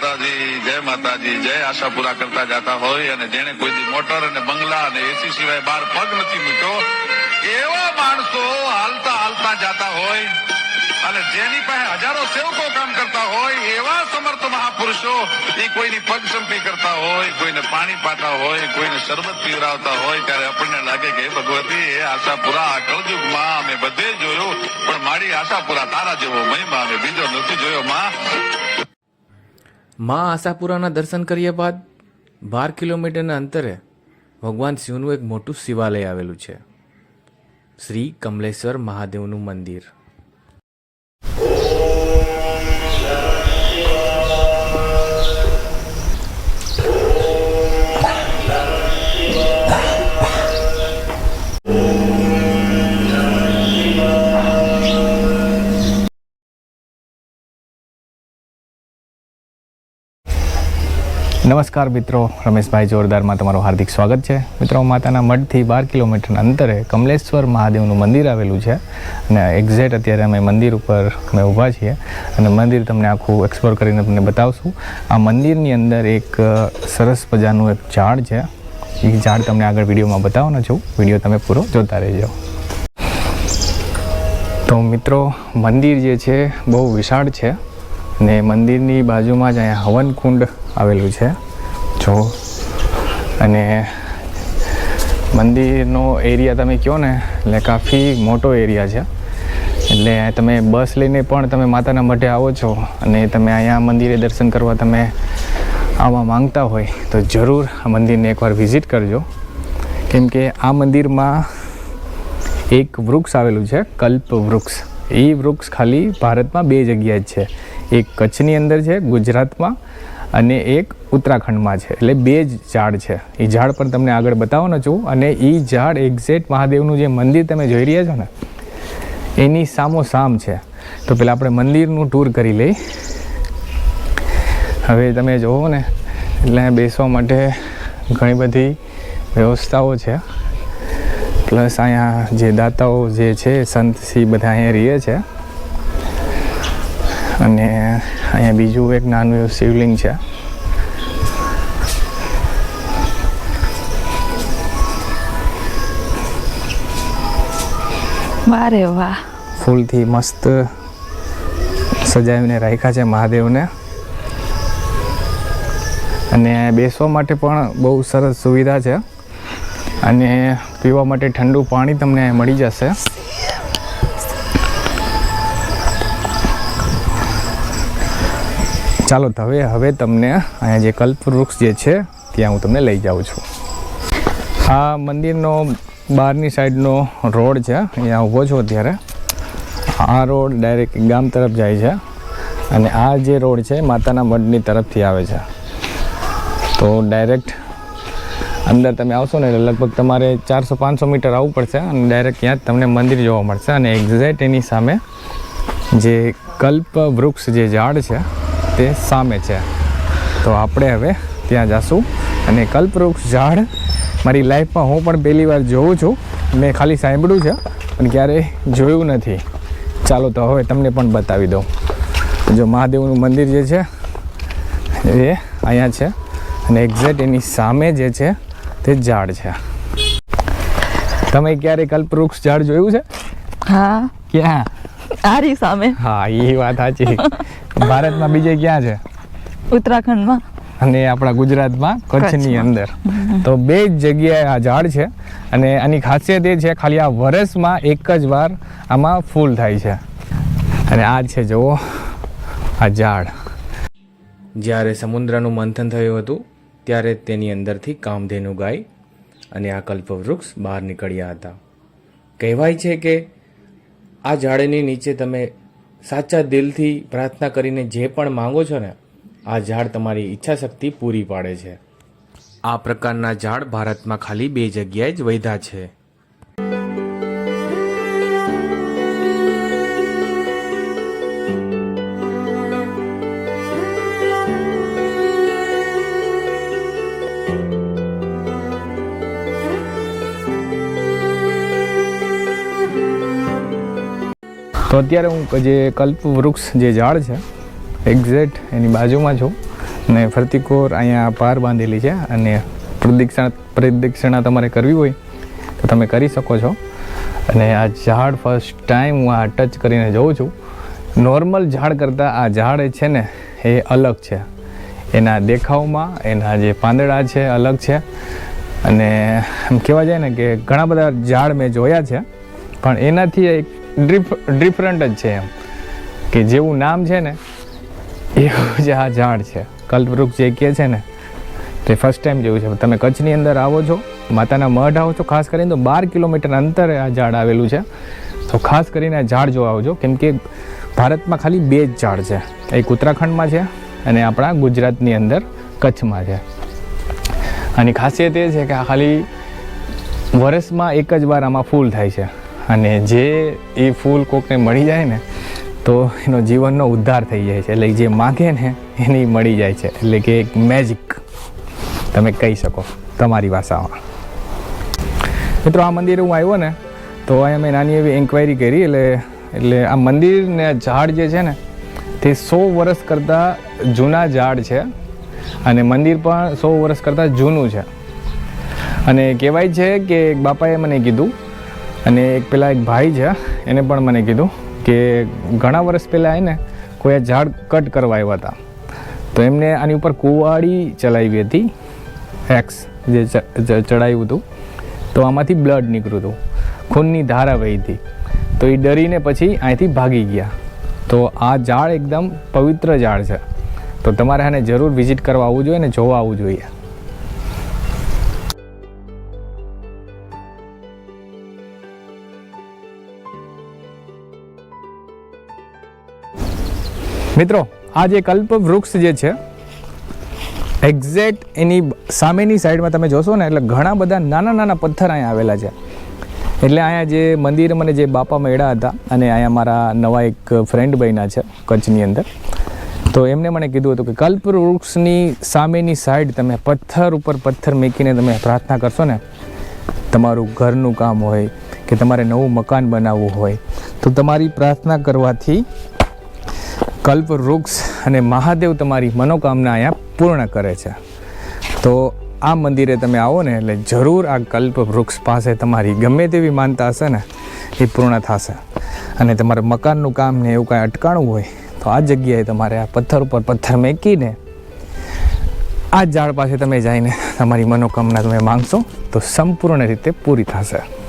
માતાજી, જય માતાજી, જય આશાપુરા કરતા જતા હોય અને જેને કોઈ મોટર અને બંગલા અને એસી સિવાય બહાર પગ નથી મૂક્યો, એવા માણસો હાલતા હાલતા જતા હોય અને જેની પાસે હજારો સેવકો કામ કરતા હોય, એવા સમર્થ મહાપુરુષો એ કોઈની પગ સંપી કરતા હોય, કોઈને પાણી પાતા હોય, કોઈને શરબત પીવરાવતા હોય, ત્યારે આપણને લાગે કે ભગવતી એ આશાપુરા કળજુગમાં અમે બધે જોયું, પણ મારી આશાપુરા તારા જેવો મહિમા અમે બીજો નથી જોયો, માં. મા આશાપુરાના દર્શન કર્યા બાદ બાર કિલોમીટરના અંતરે ભગવાન શિવનું એક મોટું શિવાલય આવેલું છે. શ્રી કમલેશ્વર મહાદેવનું મંદિર. નમસ્કાર મિત્રો, રમેશભાઈ જોરદારમાં તમારું હાર્દિક સ્વાગત છે. મિત્રો, માતાના મઢથી બાર કિલોમીટરના અંતરે કમલેશ્વર મહાદેવનું મંદિર આવેલું છે અને એક્ઝેક્ટ અત્યારે અમે મંદિર ઉપર અમે ઊભા છીએ અને મંદિર તમને આખું એક્સપ્લોર કરીને તમને બતાવશું. આ મંદિરની અંદર એક સરસ મજાનું એક ઝાડ છે. એ ઝાડ તમને આગળ વિડીયોમાં બતાવવાનો છું. વીડિયો તમે પૂરો જોતા રહેજો. તો મિત્રો, મંદિર જે છે, બહુ વિશાળ છે. ને મંદિરની બાજુમાં જ અહીંયા હવન કુંડ આવેલું છે. જો. અને મંદિરનો એરિયા તમે કહો ને, એટલે કાફી મોટો એરિયા છે. એટલે તમે બસ લઈને પણ તમે માતાના મઢે આવો છો અને તમે અહીંયા મંદિરે દર્શન કરવા તમે આવવા માંગતા હોય, તો જરૂર આ મંદિરને એકવાર વિઝિટ કરજો. કેમ કે આ મંદિરમાં એક વૃક્ષ આવેલું છે, કલ્પ વૃક્ષ. એ વૃક્ષ ખાલી ભારતમાં બે જગ્યાએ જ છે. એક કચ્છની અંદર છે, ગુજરાતમાં અને એક ઉત્તરાખંડમાં છે. એટલે બે જ ઝાડ છે. એ ઝાડ પણ તમને આગળ બતાવવાનો છું. અને એ ઝાડ એક્ઝેક્ટ મહાદેવનું જે મંદિર તમે જોઈ રહ્યા છો ને, એની સામો સામ છે. તો પેલા આપણે મંદિરનું ટૂર કરી લઈ. હવે તમે જોવો ને, એટલે બેસવા માટે ઘણી બધી વ્યવસ્થાઓ છે. પ્લસ અહીંયા જે દાતાઓ જે છે, સંત શ્રી બધા અહીંયા રહે છે. અને અહીંયા બીજું એક નાનું એવું શિવલિંગ છે. વારે વાહ. ફૂલથી મસ્ત સજાવીને રાખ્યા છે મહાદેવને. અને બેસવા માટે પણ બહુ સરસ સુવિધા છે. અને પીવા માટે ઠંડુ પાણી તમને મળી જશે. ચાલો હવે હવે તમને અહીંયા જે કલ્પવૃક્ષ જે છે, ત્યાં હું તમને લઈ જાઉં છું. આ મંદિરનો બહારની સાઈડનો રોડ છે, અહીંયા ઊભો છું અત્યારે. આ રોડ ડાયરેક્ટ ગામ તરફ જાય છે અને આ જે રોડ છે, માતાના મઢની તરફથી આવે છે. તો ડાયરેક્ટ અંદર તમે આવશો ને એટલે લગભગ તમારે ચારસો, પાંચસો મીટર આવવું પડશે અને ડાયરેક્ટ ત્યાં તમને મંદિર જોવા મળશે. અને એક્ઝેક્ટ એની સામે જે કલ્પ વૃક્ષ જે ઝાડ છે તે સામે છે. તો આપણે હવે ત્યાં જાશું અને કલ્પવૃક્ષ ઝાડ મારી લાઈફમાં હું પણ પહેલી વાર જોઉં છું. મેં ખાલી સાંભળ્યું છે પણ ક્યારેય જોયું નથી. ચાલો તો હવે તમને પણ બતાવી દઉં. જો મહાદેવનું મંદિર જે છે એ અહીંયા છે અને એક્ઝેક્ટ એની સામે જે છે તે ઝાડ છે. તમે ક્યારે કલ્પવૃક્ષ ઝાડ જોયું છે? હા. ક્યાં? આરી સામે. હા એ વાત સાચી. ભારતમાં બીજે ક્યાં છે? ઉત્તરાખંડમાં. અને આપણા ગુજરાતમાં કચ્છની અંદર. તો બે જ જગ્યાએ આ ઝાડ છે. અને આની ખાસિયત એ છે ખાલી આ વરસમાં એક જ વાર આમાં ફૂલ થાય છે. અને આ છે જુઓ આ ઝાડ. જ્યારે સમુદ્રનું મંથન થયું હતું ત્યારે તેની અંદરથી કામધેનુ ગાય અને આ કલ્પવૃક્ષ બહાર નીકળ્યા હતા. કહેવાય છે કે આ ઝાડની નીચે તમે સાચા દિલથી પ્રાર્થના કરીને જે પણ માંગો છો ને, આ ઝાડ તમારી ઈચ્છા શક્તિ પૂરી પાડે છે. આ પ્રકારના ઝાડ ભારતમાં ખાલી બે જગ્યાએ જ વૈધા છે. તો અત્યારે હું જે કલ્પ વૃક્ષ જે ઝાડ છે એક્ઝેક્ટ એની બાજુમાં છું. ને ફરતી કોર અહીંયા પાર બાંધેલી છે અને પ્રદક્ષિણા પ્રદક્ષિણા તમારે કરવી હોય તો તમે કરી શકો છો. અને આ ઝાડ ફર્સ્ટ ટાઈમ હું આ ટચ કરીને જોઉં છું. નોર્મલ ઝાડ કરતાં આ ઝાડ છે ને, એ અલગ છે. એના દેખાવમાં, એના જે પાંદડા છે, અલગ છે. અને એમ કહેવા જાય ને કે ઘણા બધા ઝાડ મેં જોયા છે, પણ એનાથી એક ડિફ ડિફરન્ટ જ છે એમ. કે જેવું નામ છે ને, એવું જ આ ઝાડ છે. કલ્પવૃક્ષ જે કહે છે ને, તે ફર્સ્ટ ટાઈમ જેવું છે. તમે કચ્છની અંદર આવો છો, માતાના મઢ આવો છો, ખાસ કરીને તો બાર કિલોમીટર અંતરે આ ઝાડ આવેલું છે. તો ખાસ કરીને આ ઝાડ જોવા આવજો, કેમ કે ભારતમાં ખાલી બે જ ઝાડ છે. એક ઉત્તરાખંડમાં છે અને આપણા ગુજરાતની અંદર કચ્છમાં છે. આની ખાસિયત એ છે કે આ ખાલી વર્ષમાં એક જ વાર આમાં ફૂલ થાય છે. અને જે એ ફૂલ કોકને મળી જાય ને, તો એનો જીવનનો ઉદ્ધાર થઈ જાય છે. એટલે જે માગે ને, એની મળી જાય છે. એટલે કે એક મેજિક તમે કહી શકો તમારી ભાષામાં. મિત્રો, આ મંદિરે હું આવ્યો ને, તો અહીંયા મેં નાની એવી એન્ક્વાયરી કરી. એટલે એટલે આ મંદિરને ઝાડ જે છે ને, તે સો વર્ષ કરતાં જૂના ઝાડ છે. અને મંદિર પણ સો વર્ષ કરતાં જૂનું છે. અને કહેવાય છે કે બાપાએ મને કીધું અને એક પેલા એક ભાઈ છે, એને પણ મને કીધું કે ઘણા વર્ષ પહેલાં એને કોઈ ઝાડ કટ કરવા આવ્યા હતા. તો એમને આની ઉપર કુવાડી ચલાવી હતી એક્સ જે ચડાવ્યું હતું. તો આમાંથી બ્લડ નીકળ્યું હતું. ખૂનની ધારા વહી હતી. તો એ ડરીને પછી અહીંથી ભાગી ગયા. તો આ ઝાડ એકદમ પવિત્ર ઝાડ છે. તો તમારે આને જરૂર વિઝિટ કરવા આવવું જોઈએ ને જોવા આવવું જોઈએ. મિત્રો આ જે કલ્પ વૃક્ષ જે છે એક્ઝેક્ટ એની સામેની સાઈડમાં તમે જોશો ને, એટલે ઘણા બધા નાના નાના પથ્થર અહીંયા આવેલા છે. એટલે અહીંયા જે મંદિર મને જે બાપા મળ્યા હતા, અને અહીંયા મારા નવા એક ફ્રેન્ડ બન્યા છે, કચ્છની અંદર. તો એમને મને કીધું હતું કે કલ્પ વૃક્ષની સામેની સાઈડ તમે પથ્થર ઉપર પથ્થર મૂકીને તમે પ્રાર્થના કરશો ને, તમારું ઘરનું કામ હોય, કે તમારે નવું મકાન બનાવવું હોય, તો તમારી પ્રાર્થના કરવાથી કલ્પ વૃક્ષ અને મહાદેવ તમારી મનોકામના અહીંયા પૂર્ણ કરે છે. તો આ મંદિરે તમે આવો ને એટલે જરૂર આ કલ્પ વૃક્ષ પાસે તમારી ગમે તેવી માનતા હશે ને એ પૂર્ણ થશે. અને તમારે મકાનનું કામ ને એવું કાંઈ અટકાણું હોય, તો આ જગ્યાએ તમારે આ પથ્થર ઉપર પથ્થર મેકીને આ ઝાડ પાસે તમે જઈને તમારી મનોકામના તમે માંગશો, તો સંપૂર્ણ રીતે પૂરી થશે.